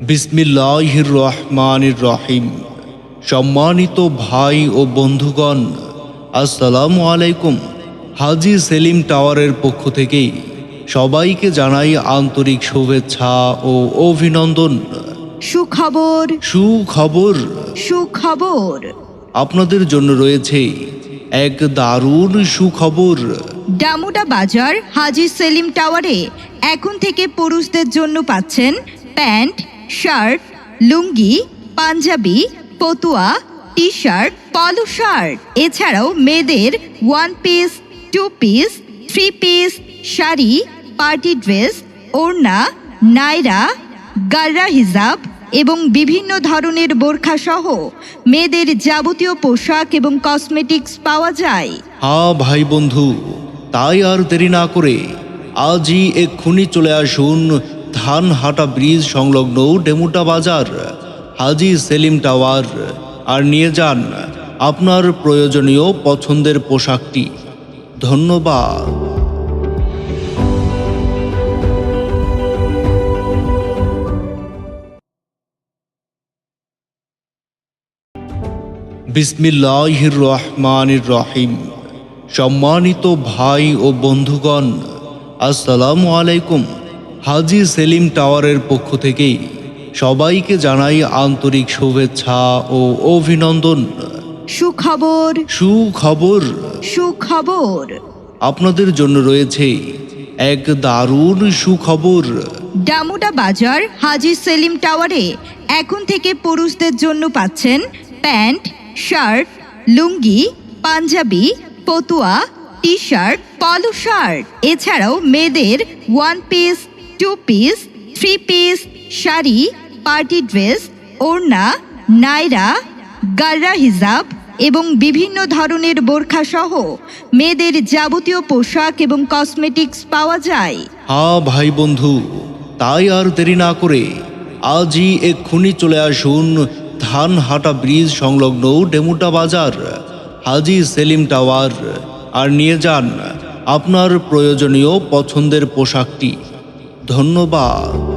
বিসমিল্লাহির রহমানির রহিম সম্মানিত ভাই ও বন্ধুগণ আসসালামু আলাইকুম। হাজি সেলিম টাওয়ারের পক্ষ থেকেই সবাইকে জানাই আন্তরিক শুভেচ্ছা ও অভিনন্দন। সুখবর। সুখবর। সুখবর। আপনাদের জন্য রয়েছে এক দারুণ সুখবর। ডামুডা বাজার হাজি সেলিম টাওয়ারে এখন থেকে পুরুষদের জন্য পাচ্ছেন প্যান্ট শার্ট, লুঙ্গি, পাঞ্জাবি, পতুয়া টি শার্ট পলো শার্ট। এছাড়াও মেয়েদের one piece two piece three piece sari party dress ওড়না নাইরা গাররা হিজাব এবং বিভিন্ন ধরনের বোরখা সহ মেয়েদের যাবতীয় পোশাক এবং কসমেটিক্স পাওয়া যায়। হ্যাঁ ভাই বন্ধু, তাই আর দেরি না করে আজই এক্ষুনি চলে আসুন ধানহাটা ব্রিজ সংলগ্ন ডেমুটা বাজার, হাজি সেলিম টাওয়ার। আর নিয়ে যান আপনার প্রয়োজনীয় পছন্দের পোশাকটি। ধন্যবাদ। বিসমিল্লাহির রহমানির রহিম সম্মানিত ভাই ও বন্ধুগণ, আসসালামু আলাইকুম। হাজি সেলিম টাওয়ারের পক্ষ থেকেই সবাইকে জানাই আন্তরিক শুভেচ্ছা ও অভিনন্দন। সুখবর। সুখবর। সুখবর। আপনাদের জন্য রয়েছে এক দারুণ সুখবর। ডামুডা বাজার হাজি সেলিম টাওয়ারে এখন থেকে পুরুষদের জন্য পাচ্ছেন প্যান্ট শার্ট লুঙ্গি পাঞ্জাবি পতুয়া টি শার্ট পলো শার্ট। এছাড়াও মেয়েদের one piece two piece three piece sari party dress ওড়না নাইরা গাররা হিজাব এবং বিভিন্ন ধরনের বোরখা সহ মেয়েদের যাবতীয় পোশাক এবং কসমেটিক্স পাওয়া যায়। হ্যাঁ ভাই বন্ধু, তাই আর দেরি না করে আজই এক্ষুনি চলে আসুন ধানহাটা ব্রিজ সংলগ্ন ডেমুটা বাজার, হাজি সেলিম টাওয়ার। আর নিয়ে যান আপনার প্রয়োজনীয় পছন্দের পোশাকটি। ধন্যবাদ।